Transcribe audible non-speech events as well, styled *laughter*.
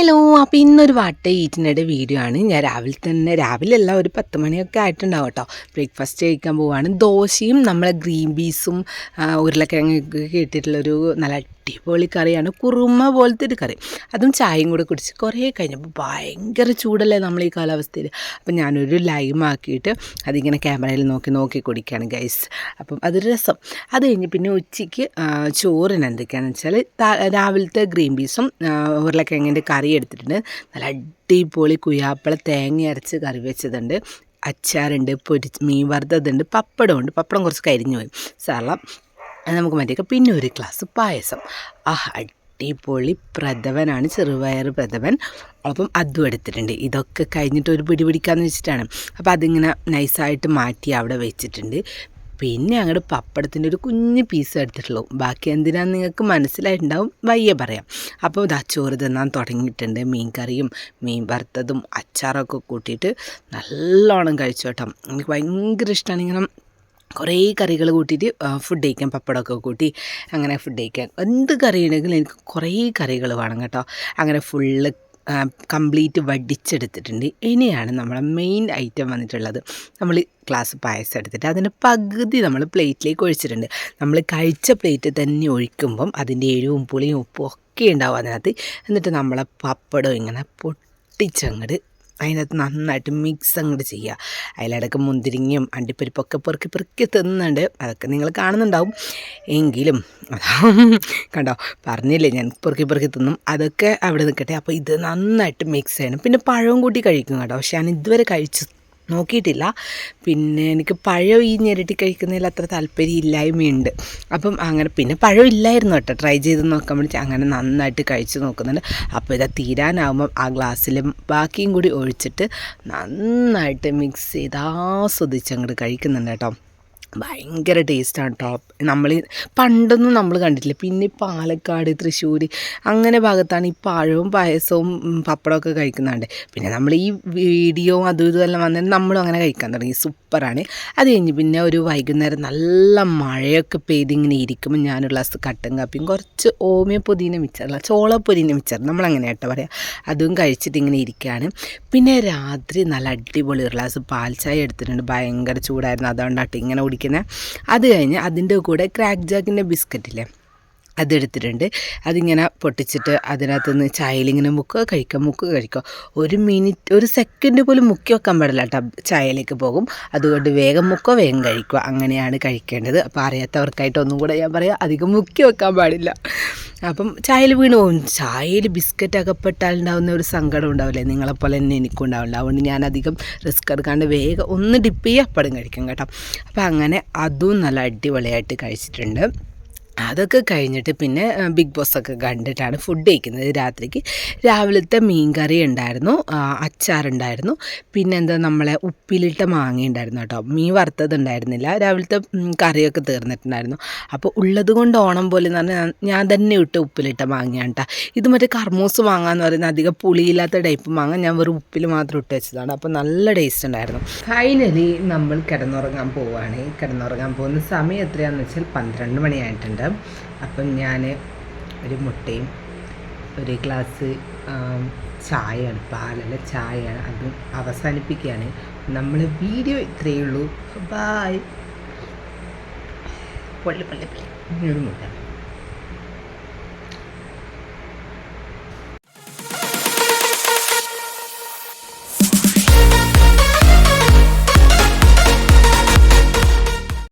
Hello അപ്പോൾ ഇന്നൊരു വട്ട ഈറ്റിനിടെ വീഡിയോ ആണ്. ഞാൻ രാവിലെ തന്നെ രാവിലെ അല്ല ഒരു പത്ത് മണിയൊക്കെ ആയിട്ടുണ്ടാവും കേട്ടോ. ബ്രേക്ക്ഫാസ്റ്റ് കഴിക്കാൻ പോവുകയാണ് ദോശയും നമ്മളെ ഗ്രീൻ പീസും ഉരുളക്കിഴങ്ങൊക്കെ ഇട്ടിട്ടുള്ളൊരു നല്ല അടിപൊളി കറിയാണ്. കുറുമ പോലത്തെ ഒരു കറി. അതും ചായയും കൂടെ കുടിച്ച് കുറേ കഴിഞ്ഞപ്പോൾ ഭയങ്കര ചൂടല്ലേ നമ്മൾ ഈ കാലാവസ്ഥയിൽ. അപ്പം ഞാനൊരു ലൈം ആക്കിയിട്ട് അതിങ്ങനെ ക്യാമറയിൽ നോക്കി നോക്കി കുടിക്കുകയാണ് ഗൈസ് അപ്പം അതൊരു രസം. അത് കഴിഞ്ഞ് പിന്നെ ഉച്ചയ്ക്ക് ചോറിന് എന്തൊക്കെയാണെന്ന് വെച്ചാൽ രാവിലത്തെ ഗ്രീൻ പീസും ഉരുളക്കിഴങ്ങിന്റെ കറി എടുത്തിട്ടുണ്ട്. നല്ല അടിപൊളി കുയാപ്പള തേങ്ങ അരച്ച് കറി വെച്ചതുണ്ട്. അച്ചാറുണ്ട് പൊരി മീൻ വറുത്തതുണ്ട് പപ്പടമുണ്ട്. പപ്പടം കുറച്ച് കരിഞ്ഞു പോയി അത് നമുക്ക് മാറ്റിയേക്കാം. പിന്നെ ഒരു ഗ്ലാസ് പായസം. ആ അടിപൊളി പ്രഥവനാണ് ചെറുപയർ പ്രഥവൻ അപ്പം അതും എടുത്തിട്ടുണ്ട്. ഇതൊക്കെ കഴിഞ്ഞിട്ട് ഒരു പിടി പിടിക്കാമെന്ന് വെച്ചിട്ടാണ്. അപ്പോൾ അതിങ്ങനെ നൈസായിട്ട് മാറ്റി അവിടെ വെച്ചിട്ടുണ്ട്. പിന്നെ അങ്ങോട്ട് പപ്പടത്തിന്റെ ഒരു കുഞ്ഞ് പീസ് എടുത്തിട്ടുള്ളൂ. ബാക്കി എന്തിനാന്ന് നിങ്ങൾക്ക് മനസ്സിലായിട്ടുണ്ടാവും വയ്യ പറയാം. അപ്പോൾ ഇതാ ചോറ് തിന്നാൻ തുടങ്ങിയിട്ടുണ്ട്. മീൻ കറിയും മീൻ വറുത്തതും അച്ചാറൊക്കെ കൂട്ടിയിട്ട് നല്ലോണം കഴിച്ചു കേട്ടോ എനിക്ക് ഭയങ്കര ഇഷ്ടമാണ് ഇങ്ങനെ കുറേ കറികൾ കൂട്ടിയിട്ട് ഫുഡ് കഴിക്കാൻ പപ്പടമൊക്കെ കൂട്ടി അങ്ങനെ ഫുഡ് കഴിക്കാൻ. എന്ത് കറി ഉണ്ടെങ്കിലും എനിക്ക് കുറേ കറികൾ വേണം കേട്ടോ. അങ്ങനെ ഫുള്ള് കംപ്ലീറ്റ് വടിച്ചെടുത്തിട്ടുണ്ട്. ഇനിയാണ് നമ്മളെ മെയിൻ ഐറ്റം വന്നിട്ടുള്ളത്. നമ്മൾ ഗ്ലാസ് പായസം എടുത്തിട്ട് അതിന്റെ പകുതി നമ്മൾ പ്ലേറ്റിലേക്ക് ഒഴിച്ചിട്ടുണ്ട്. നമ്മൾ കഴിച്ച പ്ലേറ്റ് തന്നെ ഒഴിക്കുമ്പം അതിന്റെ എരിവും പുളിയും ഉപ്പും ഒക്കെ ഉണ്ടാവും അതിനകത്ത്. എന്നിട്ട് നമ്മളെ പപ്പടം ഇങ്ങനെ പൊട്ടിച്ചങ്ങട് അതിനകത്ത് നന്നായിട്ട് മിക്സ് അങ്ങോട്ട് ചെയ്യുക അതിലിടക്ക് മുന്തിരിങ്ങയും അണ്ടിപ്പരിപ്പൊക്കെ പെറുക്കി പെറുക്കി തിന്നുന്നുണ്ട്. അതൊക്കെ നിങ്ങൾ കാണുന്നുണ്ടാവും. എങ്കിലും *laughs* കണ്ടോ പറഞ്ഞില്ലേ ഞാൻ പെറുക്കി പെറുക്കി തിന്നും. അതൊക്കെ അവിടെ നിൽക്കട്ടെ അപ്പോൾ ഇത് നന്നായിട്ട് മിക്സ് ചെയ്യണം. പിന്നെ പഴവും കൂട്ടി കഴിക്കും കേട്ടോ. പക്ഷെ ഞാൻ ഇതുവരെ കഴിച്ചു നോക്കിയിട്ടില്ല. പിന്നെ എനിക്ക് പഴം ഈ ഞെരട്ടി കഴിക്കുന്നതിൽ അത്ര താല്പര്യം ഇല്ലായ്മയുണ്ട് അപ്പം അങ്ങനെ പിന്നെ പഴം ഇല്ലായിരുന്നു കേട്ടോ. ട്രൈ ചെയ്ത് നോക്കാൻ വേണ്ടി അങ്ങനെ നന്നായിട്ട് കഴിച്ച് നോക്കുന്നുണ്ട്. അപ്പോൾ ഇതാ തീരാനാവുമ്പം ആ ഗ്ലാസ്സിൽ ബാക്കിയും കൂടി ഒഴിച്ചിട്ട് നന്നായിട്ട് മിക്സ് ചെയ്ത് ആസ്വദിച്ച് അങ്ങോട്ട് കഴിക്കുന്നുണ്ട് കേട്ടോ. ഭയങ്കര ടേസ്റ്റാണ് കേട്ടോ നമ്മൾ പണ്ടൊന്നും നമ്മൾ കണ്ടിട്ടില്ല. പിന്നെ പാലക്കാട് തൃശ്ശൂർ അങ്ങനെ ഭാഗത്താണ് ഈ പഴവും പായസവും പപ്പടമൊക്കെ കഴിക്കുന്നുണ്ട്. പിന്നെ നമ്മൾ ഈ വീഡിയോ അതും ഇതും എല്ലാം വന്നിട്ട് നമ്മളും അങ്ങനെ കഴിക്കാൻ തുടങ്ങി. സൂപ്പറാണ്. അത് കഴിഞ്ഞ് പിന്നെ ഒരു വൈകുന്നേരം നല്ല മഴയൊക്കെ പെയ്ത് ഇങ്ങനെ ഇരിക്കുമ്പോൾ ഗ്ലാസ് കട്ടൻ കാപ്പിയും കുറച്ച് ഓമിയ പുതിന മിച്ചറല്ല ചോള പുതിന മിച്ചർ നമ്മളങ്ങനെ കേട്ടോ പറയാം. അതും കഴിച്ചിട്ട് ഇങ്ങനെ ഇരിക്കുകയാണ് പിന്നെ രാത്രി നല്ല അടിപൊളി ഒരു ഗ്ലാസ് പാൽ ചായ എടുത്തിട്ടുണ്ട്. ഭയങ്കര ചൂടായിരുന്നു. അതുകൊണ്ടാട്ടോ ഇങ്ങനെ കുടിക്കുന്നത് അത് കഴിഞ്ഞ് അതിന്റെ കൂടെ ക്രാക്ക് ജാക്കിന്റെ ബിസ്ക്കറ്റില്ലേ അതെടുത്തിട്ടുണ്ട് അതിങ്ങനെ പൊട്ടിച്ചിട്ട് അതിനകത്ത് നിന്ന് ചായയിലിങ്ങനെ മുക്കുക കഴിക്കുക മുക്കുക കഴിക്കുക ഒരു മിനിറ്റ് ഒരു സെക്കൻഡ് പോലും മുക്കി വെക്കാൻ പാടില്ല കേട്ടോ. ചായയിലേക്ക് പോകും. അതുകൊണ്ട് വേഗം മുക്കുക വേഗം കഴിക്കുക അങ്ങനെയാണ് കഴിക്കേണ്ടത്. അപ്പോൾ അറിയാത്തവർക്കായിട്ട് ഒന്നും കൂടെ ഞാൻ പറയാം അധികം മുക്കി വെക്കാൻ പാടില്ല. അപ്പം ചായയിൽ വീണ്. പോകും ചായയിൽ ബിസ്ക്കറ്റ് അകപ്പെട്ടാൽ ഉണ്ടാകുന്ന ഒരു സങ്കടം ഉണ്ടാവില്ലേ? നിങ്ങളെപ്പോലെ തന്നെ എനിക്കും ഉണ്ടാവില്ല. അതുകൊണ്ട് ഞാൻ അധികം റിസ്ക് എടുക്കാണ്ട് വേഗം ഒന്ന് ഡിപ്പ് ചെയ്യുക അപ്പടം കഴിക്കും കേട്ടോ. അപ്പോൾ അങ്ങനെ അതും നല്ല അടിപൊളിയായിട്ട് കഴിച്ചിട്ടുണ്ട്. അതൊക്കെ കഴിഞ്ഞിട്ട് പിന്നെ ബിഗ് ബോസ് ഒക്കെ കണ്ടിട്ടാണ് ഫുഡ് കഴിക്കുന്നത്. രാത്രിക്ക് രാവിലത്തെ മീൻ കറി ഉണ്ടായിരുന്നു. അച്ചാറുണ്ടായിരുന്നു പിന്നെ എന്താ നമ്മളെ ഉപ്പിലിട്ട മാങ്ങ ഉണ്ടായിരുന്നു കേട്ടോ. മീൻ വറുത്തത് ഉണ്ടായിരുന്നില്ല. രാവിലത്തെ കറിയൊക്കെ തീർന്നിട്ടുണ്ടായിരുന്നു. അപ്പോൾ ഉള്ളത് കൊണ്ട് ഓണം പോലെ എന്ന് പറഞ്ഞാൽ ഞാൻ- ഞാൻ തന്നെ ഇട്ട് ഉപ്പിലിട്ട മാങ്ങയാണ് കേട്ടോ ഇത് മറ്റേ കർമൂസ് മാങ്ങ എന്ന് പറയുന്ന അധികം പുളിയില്ലാത്ത ടൈപ്പ് മാങ്ങ ഞാൻ വെറും ഉപ്പിൽ മാത്രം ഇട്ട് വെച്ചതാണ്. അപ്പോൾ നല്ല ടേസ്റ്റ് ഉണ്ടായിരുന്നു. ഫൈനലി നമ്മൾ കിടന്നുറങ്ങാൻ പോവുകയാണ് കിടന്നുറങ്ങാൻ പോകുന്ന സമയം എത്രയാണെന്ന് വെച്ചാൽ പന്ത്രണ്ട് മണിയായിട്ടുണ്ട് അപ്പം ഞാൻ ഒരു മുട്ടയും ഒരു ഗ്ലാസ് ചായയാണ് പാലല്ല ചായയാണ് അത് അവസാനിപ്പിക്കുകയാണ്. നമ്മൾ വീഡിയോ ഇത്രയേ ഉള്ളൂ. ബായ് പൊള്ളി പൊള്ളി പൊള്ളി. ഒരു മുട്ട.